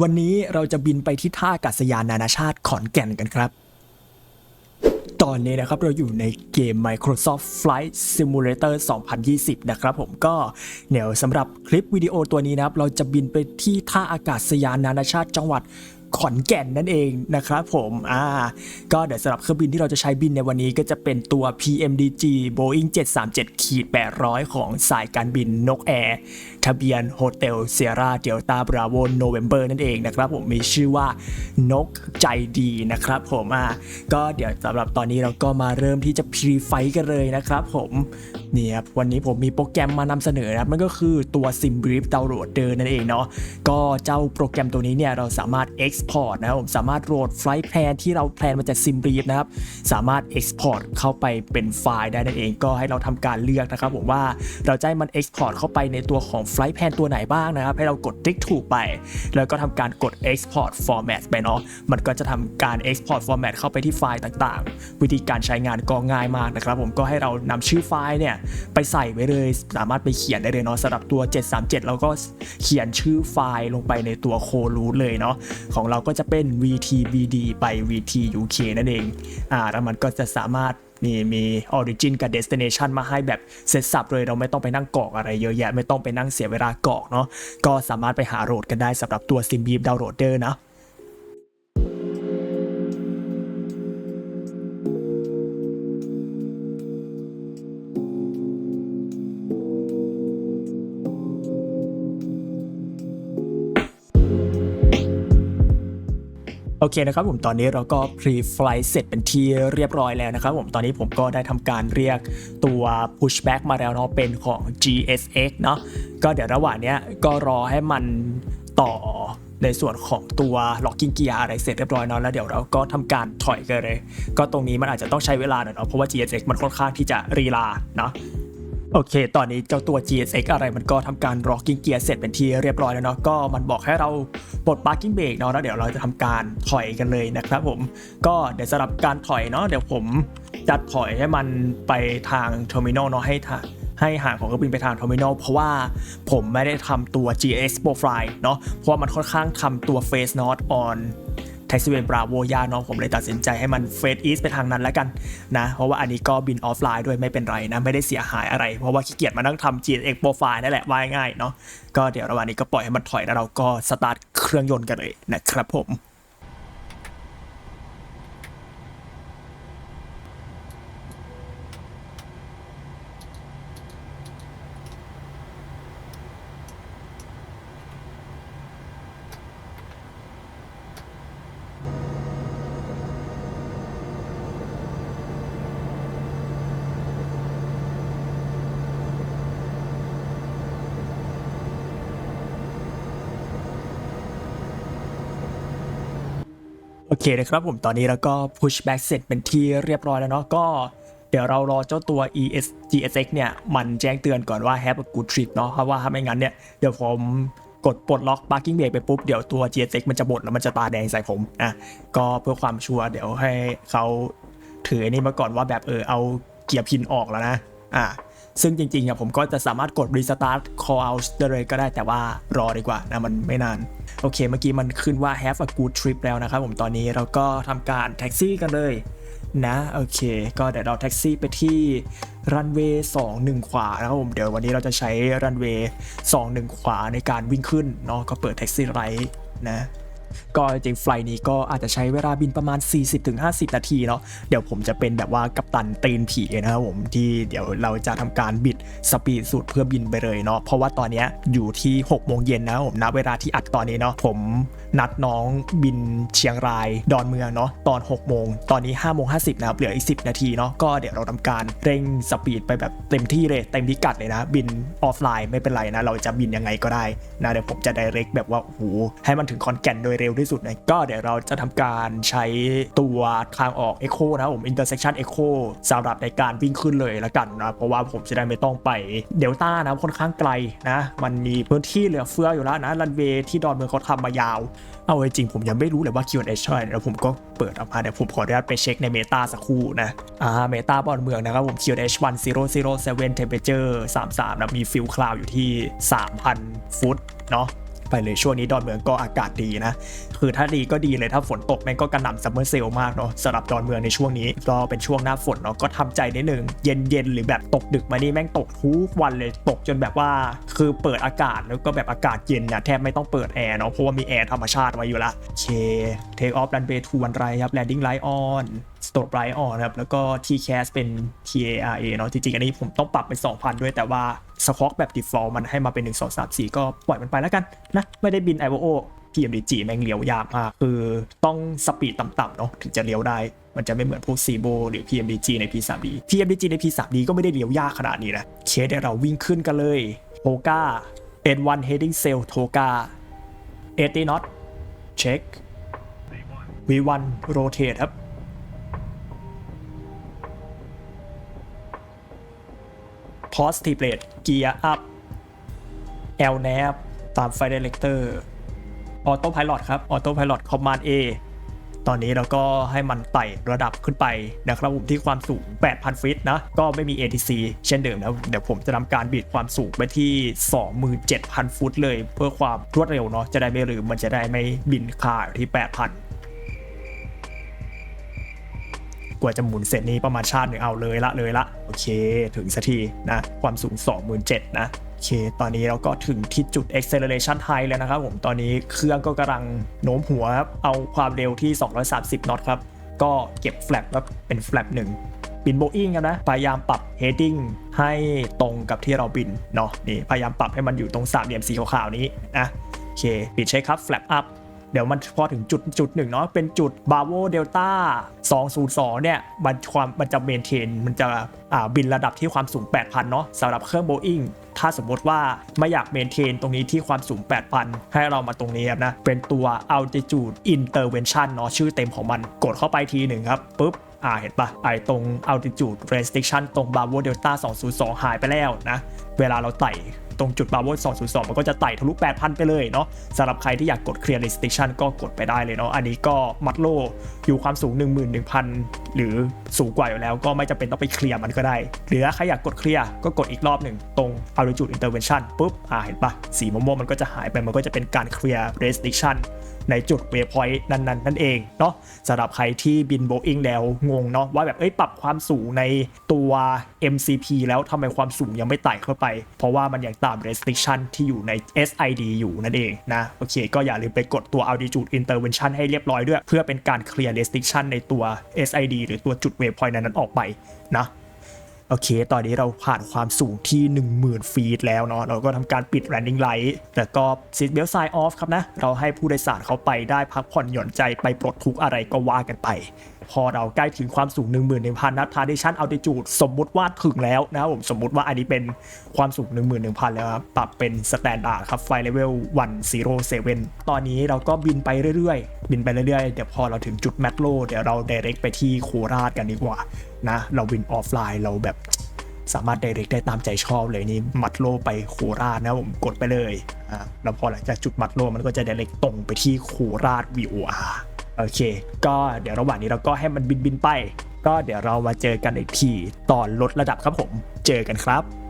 วันนี้เราจะบินไปที่ท่าอากาศยานนานาชาติขอนแก่นกันครับ ตอนนี้นะครับเราอยู่ในเกม Microsoft Flight Simulator 2020 นะครับผมก็เดี๋ยวสำหรับคลิปวิดีโอตัวนี้นะครับ เราจะบินไปที่ท่าอากาศยานนานาชาติจังหวัด ขอนแก่นนั่นเองนะครับผมอ่าก็เดี๋ยวสำหรับเครื่องบินที่เราจะใช้บินในวันนี้ก็จะเป็นตัว PMDG Boeing 737ขีด800 ของสายการบินนกแอร์ทะเบียนโฮเทลเซียร่าเดลต้าบราโวโนเวมเบอร์นั่นเองนะครับผมมีชื่อว่านกใจดีนะครับผมอะก็เดี๋ยวสำหรับตอนนี้เราก็มาเริ่มที่จะพรีไฟกันเลยนะครับผมเนี่ยครับวันนี้ผมมีโปรแกรมมานำเสนอนะครับนั่นก็คือตัว SimBrief Downloader นั่นเองเนาะก็เจ้าโปรแกรมตัวนี้เนี่ยเราสามารถ Export นะครับผมสามารถโหลดไฟล์แพลนที่เราแพลนมาจาก SimBrief นะครับสามารถ Export เข้าไปเป็นไฟล์ได้นั่นเองก็ให้เราทำการเลือกนะครับผมว่าเราจะให้มัน Export เข้าไปในตัวของไฟล์แพลนตัวไหนบ้างนะครับ ให้เรากดติ๊กถูกไป แล้วก็ทำการกด Export Format ไปเนาะมันก็จะทำการ Export Format เข้าไปที่ไฟล์ต่างๆ วิธีการใช้งานก็ง่ายมากนะครับ ผมก็ให้เรานำชื่อไฟล์เนี่ยไปใส่ไว้เลย สามารถไปเขียนได้เลยเนาะสำหรับตัว 737 เราก็เขียนชื่อไฟล์ลงไปในตัวโครูทเลยเนาะของเราก็จะเป็น vtbd ไป vtuk นั่นเองอ่าแล้วมันก็จะสามารถมีมี origin กับ destination มาให้แบบเสร็จสับเลยเราไม่ต้องไปนั่งกรอกอะไรเยอะแยะ ไม่ต้องไปนั่งเสียเวลากรอกเนาะก็สามารถไปหาโหลดกันได้สำหรับตัว SimBeep Downloader นะ โอเคนะครับผมตอนนี้เราก็ pre-flight เสร็จเป็นที่เรียบร้อยแล้วนะครับผมตอนนี้ผมก็ได้ทำการเรียกตัว pushback มาแล้วเนาะเป็นของ GSX เนาะก็เดี๋ยวระหว่างเนี้ยก็รอให้มันต่อในส่วนของตัว locking gear อะไรเสร็จเรียบร้อยเนาะแล้วเดี๋ยวเราก็ทำการถอยกันเลย ก็ตรงนี้มันอาจจะต้องใช้เวลาหน่อยเนาะเพราะว่า GSX มันค่อนข้างที่จะรีลาเนาะ โอเค ตอนนี้เจ้าตัว GSX อะไรมันก็ทำการ rocking gear เสร็จเป็นที่เรียบร้อยแล้วเนาะ ก็มันบอกให้เราปลด parking brake เนาะ แล้วเดี๋ยวเราจะทำการถอยกันเลยนะครับผม ก็เดี๋ยวสำหรับการถอยเนาะ เดี๋ยวผมจะถอยให้มันไปทาง terminal เนาะ ให้ทางให้ห่างของเครื่องบินไปทาง terminal เพราะว่าผมไม่ได้ทำตัว GS profile เนาะ เพราะว่ามันค่อนข้างทำตัว face not on ท็กซี่เวนบราโวยาน้องผมเลยตัดสินใจให้มันเฟสอีสไปทางนั้นแล้วกันนะเพราะว่าอันนี้ก็บินออฟไลน์ด้วยไม่เป็นไรนะไม่ได้เสียหายอะไร เพราะว่าขี้เกียจมานั่งทำ GX profile นั่นแหละว่าง่ายเนาะก็เดี๋ยวระหว่างนี้ก็ปล่อยให้มันถอยแล้วเราก็สตาร์ทเครื่องยนต์กันเลยนะครับผม เคนะครับผมตอนนี้เราก็ push back เสร็จเป็นที่เรียบร้อยแล้วเนาะก็เดี๋ยวเรารอเจ้าตัว ES GSX เนี่ย มันแจ้งเตือนก่อนว่า have a good trip เนาะเพราะว่าถ้าไม่งั้นเนี่ย เดี๋ยวผมกดปลดล็อก parking brake ไปปุ๊บ เดี๋ยวตัว GSX มันจะบดแล้วมันจะตาแดงใส่ผมอะก็เพื่อความชัวร์เดี๋ยวให้เขาถืออันนี้มาก่อนว่าแบบเออเอาเกียร์พินออกแล้วนะอะ ซึ่งจริงๆอะผมก็จะสามารถกด restart call out ได้เลยก็ได้แต่ว่ารอดีกว่านะมันไม่นาน โอเค เมื่อกี้มันขึ้นว่า have a good trip แล้วนะครับผมตอนนี้เราก็ทำการแท็กซี่กันเลยนะโอเค ก็เดี๋ยวเราแท็กซี่ไปที่รันเวย์21ขวานะครับผมเดี๋ยววันนี้เราจะใช้รันเวย์21ขวาในการวิ่งขึ้นเนาะก็เปิดแท็กซี่ไรนะ ก็จริงไฟล์นี้ก็อาจจะใช้เวลาบินประมาณ 40-50 นาทีเนาะเดี๋ยวผมจะเป็นแบบว่ากัปตันตีนผีนะครับผมที่เดี๋ยวเราจะทำการบิดสปีดสุดเพื่อบินไปเลยเนาะเพราะว่าตอนนี้อยู่ที่6โมงเย็นนะครับผมณเวลาที่อัดตอนนี้เนาะผมนัดน้องบินเชียงรายดอนเมืองเนาะตอน6โมงตอนนี้5โมง50นะครับเหลืออีก 10 นาทีเนาะก็เดี๋ยวเราทำการเร่งสปีดไปแบบเต็มที่เลยเต็มพิกัดเลยนะ บินออฟไลน์ไม่เป็นไรนะเราจะบินยังไงก็ได้นะเดี๋ยวผมจะ direct แบบว่าโอ้โหให้มันถึงคอนแก่นโดยเร็วที่สุดนะก็เดี๋ยวเราจะทำการใช้ตัวทางออก Echo นะผม intersection Echo สำหรับในการวิ่งขึ้นเลยละกันนะเพราะว่าผมจะได้ไม่ต้องไปเดลต้านะค่อนข้างไกลนะ มันมีพื้นที่เหลือเฟืออยู่แล้วนะรันเวย์ที่ดอนเมืองเขาทำมายาว เอาจริงผมยังไม่รู้เลยว่า Q&A ใช่แล้วผมก็เปิดออกมาเดี๋ยวผมขออนุญาตไปเช็คในเมตาสักครู่นะอ่าเมตาบอลเมืองนะครับผม Q&A 1007 temperature 33นะมีฟิลคลาวอยู่ที่ 3,000 ฟุตเนาะ ไปเลยช่วงนี้ดอนเมืองก็อากาศดีนะ คือถ้าดีก็ดีเลยถ้าฝนตกแม่งก็กระหน่ำซัมเมอร์เซลมากเนาะสำหรับดอนเมืองในช่วงนี้ก็เป็นช่วงหน้าฝนเนาะก็ทำใจนิดนึงเย็นๆหรือแบบตกดึกมานี่แม่งตกทุกวันเลยตกจนแบบว่าคือเปิดอากาศแล้วก็แบบอากาศเย็นเนะแทบไม่ต้องเปิดแอร์เนาะเพราะว่ามีแอร์ธรรมชาติไว้อยู่ละเคเทคออฟรันเวย์ทูวันไรครับแลนดิ้งไลท์ออน สโตรไ i ท์ออนครับแล้วก็ TCAS เป็น TARA เนาะจริงๆ อันนี้ผมต้องปรับเป็น 2,000 ด้วยแต่ว่าสควอตแบบ default มันให้มาเป็น 1 2 3 4 ก็ปล่อยมันไปแล้วกันนะ ไม่ได้บิน IOO PMDG แม่งเลี้ยวยากมากคือต้องสปีดต่ำๆเนาะถึงจะเลี้ยวได้ มันจะไม่เหมือนพวก c b o หรือ PMDG ใน P3D PMDG ใน P3D ก็ไม่ได้เลี้ยวยากขนาดนี้นะเคสเดี๋ยวเราวิ่งขึ้นกันเลยโ o กา N1 heading sail โ o กา80 knot check V1 rotate ครับ positive rate gear up L nav ตามไฟ director ออโต้พ l o t ครับออโต้พ l o t command A ตอนนี้เราก็ให้มันไต่ระดับขึ้นไปนะครับผมที่ความสูง 8,000 ฟิตนะ ก็ไม่มี ATC เช่นเดิมนะ เดี๋ยวผมจะทำการบีดความสูงไปที่ 27,000 ฟุตเลย เพื่อความรวดเร็วเนาะ จะได้ไม่ลืมมันจะได้ไม่บินค่าอยู่ที่ 8,000 กว่าจะหมุนเสร็จนี้ประมาณชาติหนึ่งเอาเลยละเลยละโอเค ถึงสักทีนะ ความสูง 27,000นะโอเค ตอนนี้เราก็ถึงที่จุด acceleration high แล้วนะครับผมตอนนี้เครื่องก็กำลังโน้มหัวครับเอาความเร็วที่ 230น็อตครับ ก็เก็บแฟลปครับเป็นแฟลปหนึ่งบินโบอิงกันนะ พยายามปรับ heading ให้ตรงกับที่เราบินเนาะนี่พยายามปรับให้มันอยู่ตรงสามเหลี่ยมสีขาวๆนี้นะโอเค ปิดเช็ครับ flap up เดี๋ยวมันพอถึงจุดจุดหนึ่งเนาะเป็นจุดบาโวเดลต้า202 เนี่ยมันความมันจะเมนเทนมันจะอ่าบินระดับที่ความสูง 8,000 เนาะสำหรับเครื่อง Boeing ถ้าสมมติว่าไม่อยากเมนเทนตรงนี้ที่ความสูง 8,000 ให้เรามาตรงนี้ครับนะ เป็นตัว altitude intervention เนาะชื่อเต็มของมันกดเข้าไปทีหนึ่งครับปุ๊บอ่าเห็นปะไอตรง altitude restriction ตรง Bravo Delta 202 หายไปแล้วนะ เวลาเราไต่ ตรงจุดบาร์โบ202มันก็จะไต่ทะลุ8,000ไปเลยเนาะสำหรับใครที่อยากกดเคลียร์ในสเตชันก็กดไปได้เลยเนาะอันนี้ก็มัดโลอยู่ความสูง 11,000 หรือสูงกว่าอยู่แล้วก็ไม่จำเป็นต้องไปเคลียร์มันก็ได้ หรือถ้าใครอยากกดเคลียร์ก็กดอีกรอบหนึ่งตรง altitude intervention ปุ๊บอ่าเห็นปะสีม่วงมันก็จะหายไปมันก็จะเป็นการเคลียร์ restriction ในจุดเวพอยต์นั้นๆนั่นเองเนาะสำหรับใครที่บินโบอิงแล้วงงเนาะว่าแบบเอ้ยปรับความสูงในตัว MCP แล้วทำไมความสูงยังไม่ไต่เข้าไป เพราะว่ามันยังตาม restriction ที่อยู่ใน SID อยู่นั่นเองนะโอเค ก็อย่าลืมไปกดตัว altitude intervention ให้เรียบร้อยด้วย เพื่อเป็นการเคลียร์ restriction ในตัว SID หรือตัวจุด waypoint นั้นๆออกไปนะ โอเค ตอนนี้เราผ่านความสูงที่ 10,000 ฟีตแล้วเนาะ เราก็ทำการปิด landing light แล้วก็ seat belt sign off ครับนะ เราให้ผู้โดยสารเขาไปได้พักผ่อนหย่อนใจไปปลดทุกอะไรก็ว่ากันไป พอเราใกล้ถึงความสูง 11,000นับ tradition altitude สมมุติว่าถึงแล้วนะครับผมสมมุติว่าอันนี้เป็นความสูง 11,000 แล้วครับปรับเป็น standard ครับ flight level 107 ตอนนี้เราก็บินไปเรื่อยๆ บินไปเรื่อยๆ เดี๋ยวพอเราถึงจุดแมทโลเดี๋ยวเรา direct ไปที่โคราชกันดีกว่า นะ เราวินออฟไลน์เราแบบสามารถไดเรกได้ตามใจชอบเลยนี่มัดโลไปโคราชนะผมกดไปเลยอ่าแล้วพอหลังจากจุดมัดโลมันก็จะไดเรกตรงไปที่โคราช VOR โอเค ก็เดี๋ยวระหว่างนี้เราก็ให้มันบินบินไป ก็เดี๋ยวเรามาเจอกันอีกทีตอนลดระดับครับผม เจอกันครับ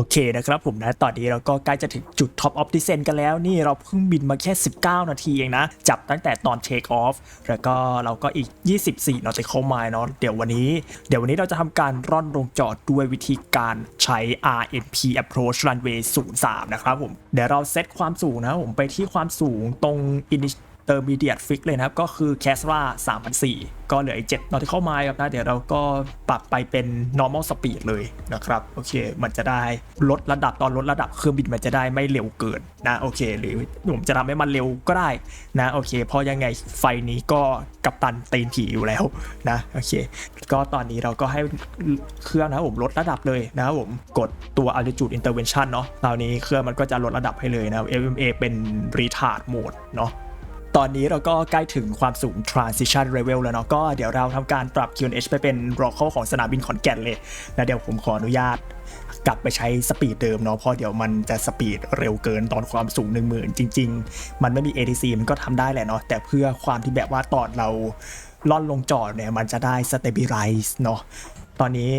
อเคนะครับผมนะ ตอนนี้เราก็ใกล้จะถึงจุด Top of Descent กันแล้ว นี่เราเพิ่งบินมาแค่ 19 นาทีเองนะ จับตั้งแต่ตอน Take Off แล้วก็เราก็อีก 24 nautical mile เนาะเดี๋ยววันนี้ เดี๋ยววันนี้เราจะทำการร่อนลงจอดด้วยวิธีการใช้ RNP approach runway 03 นะครับผม เดี๋ยวเราเซตความสูงนะผมไปที่ความสูงตรง init เตอร์มีเดียตฟิกเลยนะครับ ก็คือ c a s r a 3,004ก็เหลืออีก7 nautical mile ครับนะ เดี๋ยวเราก็ปรับไปเป็น normal speed เลยนะครับ โอเค มันจะได้ลดระดับตอนลดระดับเครื่องบินมันจะได้ไม่เร็วเกินนะ โอเค หรือผมจะทำให้มันเร็วก็ได้นะ โอเคเพราะยังไงไฟนี้ก็กับตันตีนผีอยู่แล้วนะ โอเค ก็ตอนนี้เราก็ให้เครื่องนะผมลดระดับเลยนะครับผม กดตัว altitude intervention เนาะ คราวนี้เครื่องมันก็จะลดระดับให้เลยนะ FMA เป็น retard mode เนาะ ตอนนี้เราก็ใกล้ถึงความสูง transition level แล้วเนาะก็เดี๋ยวเราทำการปรับ QNH ไปเป็น local ของสนามบินขอนแก่นเลย แล้วเดี๋ยวผมขออนุญาตกลับไปใช้สปีดเดิมเนาะเพราะเดี๋ยวมันจะสปีดเร็วเกินตอนความสูง 1 0,000 จริง ๆ มันไม่มี ATC มันก็ทำได้แหละเนาะแต่เพื่อความที่แบบว่าตอนเราล่อนลงจอดเนี่ยมันจะได้ stabilize เนาะตอนนี้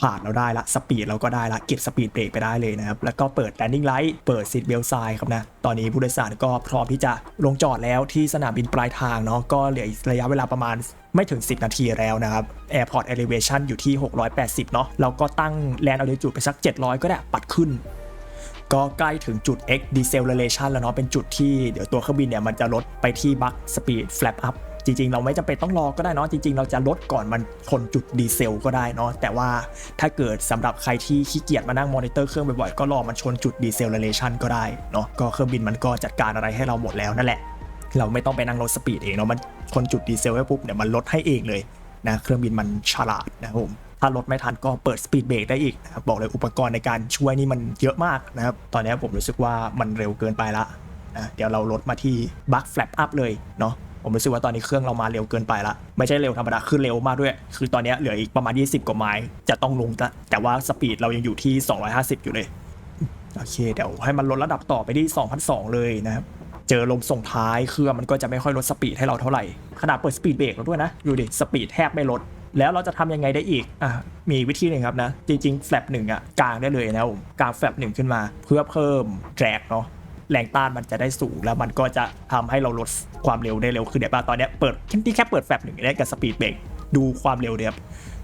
ผ่านเราได้ละสปีดเราก็ได้ละเก็บสปีดเบรกไปได้เลยนะครับ แล้วก็เปิด landing light เปิด seat belt sign ครับนะ ตอนนี้ผู้โดยสารก็พร้อมที่จะลงจอดแล้วที่สนามบินปลายทางเนาะก็เหลือระยะเวลาประมาณไม่ถึง 10 นาทีแล้วนะครับ airport elevation อยู่ที่ 680 เนาะเราก็ตั้ง land altitude ไปสัก 700 ก็ได้ปัดขึ้นก็ใกล้ถึงจุด X deceleration แล้วเนาะ เป็นจุดที่เดี๋ยวตัวเครื่องบินเนี่ยมันจะลดไปที่ buck speed flap up จริง ๆ เราไม่จำเป็นต้องรอก็ได้เนาะจริง ๆ เราจะลดก่อนมันชนจุดดีเซลก็ได้เนาะแต่ว่าถ้าเกิดสำหรับใครที่ขี้เกียจมานั่งมอนิเตอร์เครื่องบ่อยๆก็รอมันชนจุดดีเซลเลชันก็ได้เนาะก็เครื่องบินมันก็จัดการอะไรให้เราหมดแล้วนั่นแหละ เราไม่ต้องไปนั่งลดสปีดเองเนาะมันชนจุดดีเซลให้ปุ๊บเนี่ยมันลดให้เองเลยนะเครื่องบินมันฉลาดนะครับผมถ้าลดไม่ทันก็เปิดสปีดเบรกได้อีกนะครับบอกเลยอุปกรณ์ในการช่วยนี่มันเยอะมากนะครับตอนนี้ผมรู้สึกว่ามันเร็วเกินไปละนะเดี๋ยวเราลดมาที่บัคแฟลปอัพเลยเนาะ ผมรู้สึกว่าตอนนี้เครื่องเรามาเร็วเกินไปละไม่ใช่เร็วธรรมดาคือเร็วมากด้วย คือตอนนี้เหลืออีกประมาณ 20 กว่าไมล์จะต้องลงแต่แต่ว่าสปีดเรายังอยู่ที่ 250 อยู่เลยโอเคเดี๋ยวให้มันลดระดับต่อไปที่2,002เลยนะครับเจอลมส่งท้ายเครื่องมันก็จะไม่ค่อยลดสปีดให้เราเท่าไหร่ขนาดเปิดสปีดเบรกแล้วด้วยนะดูดิสปีดแทบไม่ลดแล้วเราจะทำยังไงได้อีก อะ มีวิธีหนึ่งครับนะ จริงๆ แฟลปหนึ่งอะกางได้เลยนะครับผมกางแฟลปหนึ่งขึ้นมา เพื่อเพิ่มแรงเนาะ แรงต้านมันจะได้สูง แล้วมันก็จะทำให้เราลดความเร็วได้เร็วขึ้นเดี๋ยวป่ะตอนนี้เปิดที่แค่เปิดแฟลปหนึ่งได้กับสปีดเบรกดูความเร็วเนี่ยครับ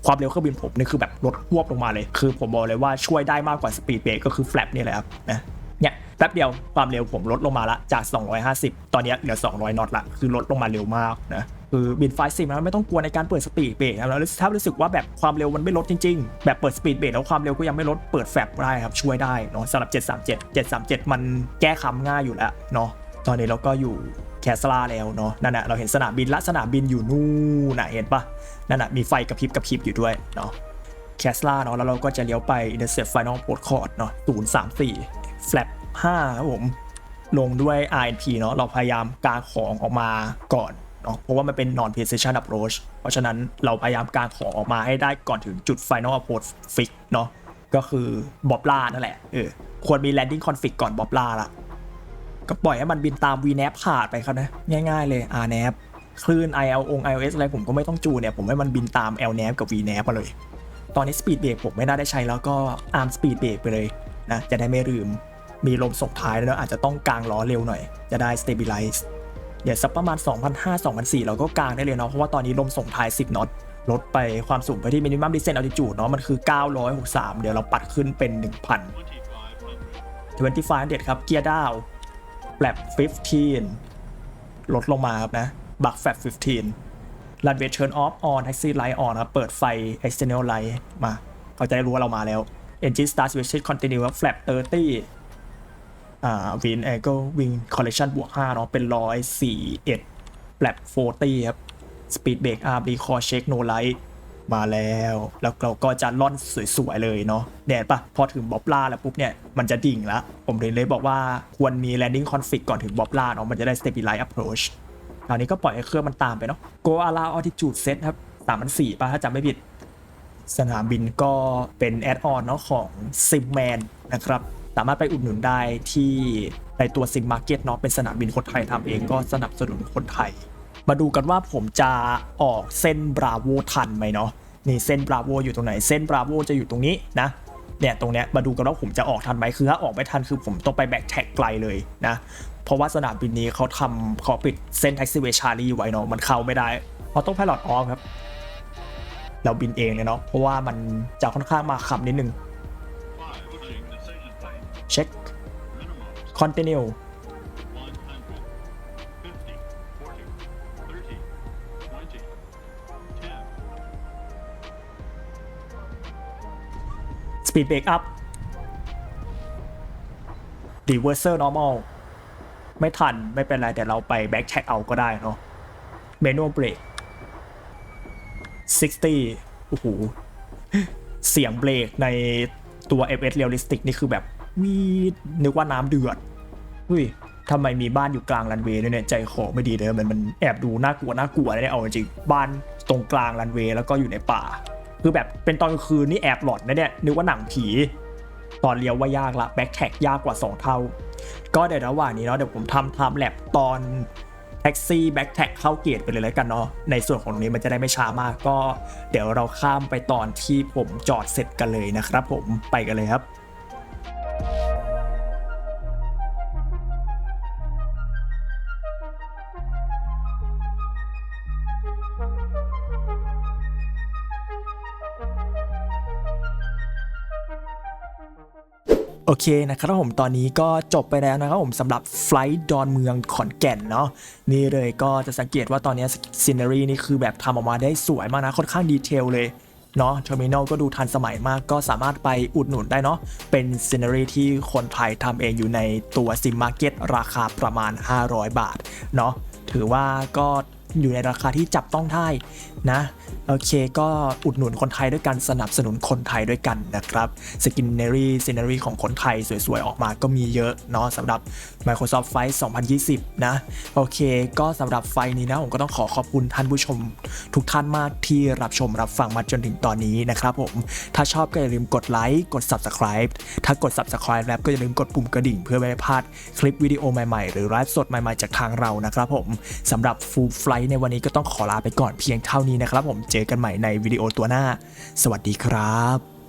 ความเร็วเครื่องบินผมนี่คือแบบลดควบลงมาเลย คือผมบอกเลยว่าช่วยได้มากกว่าสปีดเบรกก็คือแฟลปนี่แหละครับนะเนี่ยแป๊บเดียวความเร็วผมลดลงมาละจาก 250 ตอนนี้เหลือ 200น็อตละคือลดลงมาเร็วมากนะ คือบินไฟซิมันไม่ต้องกลัวในการเปิดสปีดเบรกนะแล้วถ้ารู้สึกว่าแบบความเร็วมันไม่ลดจริงๆ แบบเปิดสปีดเบรกแล้วความเร็วก็ยังไม่ลดเปิดแฟลได้ครับช่วยได้เนาะสำหรับ 737 737 มันแก้คำง่ายอยู่แล้วเนาะตอนนี้เราก็อยู่แคสลาแล้วเนาะนั่นแหละเราเห็นสนามบินละสนามบินอยู่นู่นนะเห็นปะนั่นแหะมีไฟกระพริบกระพริบอยู่ด้วยเนาะแคสลาเนาะแล้วเราก็จะเลี้ยวไป Intercept Final Port Code เนาะ034 Flap 5ครับผมลงด้วย RNP เนาะเราพยายามกางของออกมาก่อน เนาะเพราะว่ามันเป็น non precision approach เพราะฉะนั้นเราพยายามกางของออกมาให้ได้ก่อนถึงจุด final approach fix เนาะก็คือบอบลานั่นแหละเออควรมี landing config ก่อนบอบลาละก็ปล่อยให้มันบินตาม VNAV ขาดไปครับนะ ง่ายๆเลย RNAV คลื่น IL อง iOS อะไรผมก็ไม่ต้องจูนเนี่ย ผมให้มันบินตาม LNAV กับ VNAV มาเลย ตอนนี้ Speed Brake ผมไม่น่าได้ใช้แล้วก็ Arm Speed Brake ไปเลยนะจะได้ไม่ลืม มีลมส่งท้ายแล้วอาจจะต้องกางล้อเร็วหน่อย จะได้ Stabilize เดี๋ยวสักประมาณ 2,500-2,400 เราก็กางได้เลยเนาะ เพราะว่าตอนนี้ลมส่งท้าย 10น็อตลดไปความสูงไปที่ minimum descent altitude เนาะ มันคือ 963 เดี๋ยวเราปัดขึ้นเป็น 1,000 25เด็ดครับ เกียร์ดาวแฟลป15 ลดลงมาครับนะ บักแฟลป15 รันเวทเชิร์ออฟออนแท็กซี่ไลท์ออนครับ เปิดไฟ external light มา เขาจะได้รู้ว่าเรามาแล้ว engine start switch continue ครับ flap 30 อ่า wind angle wing correction บวก5เนาะเป็น141 flap 40ครับ speed brake arm recall check no light มาแล้ว แล้วเราก็จะล่อนสวยๆเลยเนาะแดดปะพอถึงบ๊อบล่าแล้วปุ๊บเนี่ย มันจะดิ่งละ ผมเลยเลยบอกว่าควรมี landing config ก่อนถึงบ๊อบล่าเนาะมันจะได้ stabilize approach คราวนี้ก็ปล่อยให้เครื่องมันตามไปเนาะ go allow altitude set ครับ3,004ป่ะ ถ้าจำไม่ผิด สนามบินก็เป็นแอดออนเนาะของ Simman นะครับามารถไปอุดหนุนได้ที่ในตัว Sim Market เนาะเป็นสนามบินคนไทยทำเองก็สนับสนุนคนไทย มาดูกันว่าผมจะออกเส้นบราโวทันไหมเนาะนี่เส้นบราโวอยู่ตรงไหนเส้นบราโวจะอยู่ตรงนี้นะเนี่ยตรงเนี้ยมาดูกันว่าผมจะออกทันไหมคือถ้าออกไม่ทันคือผมต้องไปแบกแท็กไกลเลยนะเพราะว่าสนามบินนี้เขาทำเขาปิดเส้นแท็กซี่เวชารีไว้เนาะมันเข้าไม่ได้เพราะต้องพายลอตออฟครับ เราบินเองเลยเนาะเพราะว่ามันจะค่อนข้างมาขับนิดนึง เช็ค continue สปีดเบรกอัพ reverser normal ไม่ทันไม่เป็นไรแต่เราไป back check เอาก็ได้เนาะ manual brake 60 โอ้โห เสียงเบรกในตัว FS Realistic นี่คือแบบ วีดนึกว่าน้ำเดือดอุ้ยทำไมมีบ้านอยู่กลางรันเวย์ด้วยเนี่ยใจคอไม่ดีเลยมันมันแอบดูน่ากลัวน่ากลัวนะเนี่ยเอาจริงๆบ้านตรงกลางรันเวย์แล้วก็อยู่ในป่า คือแบบเป็นตอนกลางคืนนี่แอบหลอนนะเนี่ยนึกว่าหนังผี ตอนเลี้ยวว่ายากละแบ็คแท็กยากกว่า 2 เท่า ก็เดี๋ยวระหว่างนี้เนาะเดี๋ยวผมทำไทม์แลปตอนแท็กซี่แบ็คแท็กเข้าเกตไปเลยแล้วกันเนาะในส่วนของตรงนี้มันจะได้ไม่ช้ามากก็ เดี๋ยวเราข้ามไปตอนที่ผมจอดเสร็จกันเลยนะครับ ผมไปกันเลยครับ โอเคนะครับผมตอนนี้ก็จบไปแล้วนะครับผมสำหรับไฟล์ดอนเมืองขอนแก่นเนาะนี่เลยก็จะสังเกตว่าตอนนี้ซีนารีนี่คือแบบทำออกมาได้สวยมากนะค่อนข้างดีเทลเลย เนาะเทอร์มินอลก็ดูทันสมัยมากก็สามารถไปอุดหนุนได้เนาะเป็นซีนารีที่คนไทยทำเองอยู่ในตัวซิมมาร์เก็ตราคาประมาณ 500 บาทเนาะถือว่าก็อยู่ในราคาที่จับต้องได้นะโอเคก็อุดหนุนคนไทยด้วยกันสนับสนุนคนไทยด้วยกันนะครับสกินเนอรี่ซีนารีของคนไทยสวยๆ ออกมาก็มีเยอะเนาะสำหรับ Microsoft Flight 2020 นะ โอเค ก็สำหรับไฟนี้นะ ผมก็ต้องขอขอบคุณท่านผู้ชม ทุกท่านมากที่รับชมรับฟังมาจนถึงตอนนี้นะครับผม ถ้าชอบก็อย่าลืมกดไลค์กด Subscribe ถ้ากด Subscribe แล้วก็อย่าลืมกดปุ่มกระดิ่งเพื่อไม่ให้พลาดคลิปวิดีโอใหม่ๆ หรือไลฟ์สดใหม่ๆจากทางเรานะครับผมสำหรับ Full Flight ในวันนี้ก็ต้องขอลาไปก่อนเพียงเท่านี้นี้นะครับผมเจอกันใหม่ในวิดีโอตัวหน้า สวัสดีครับ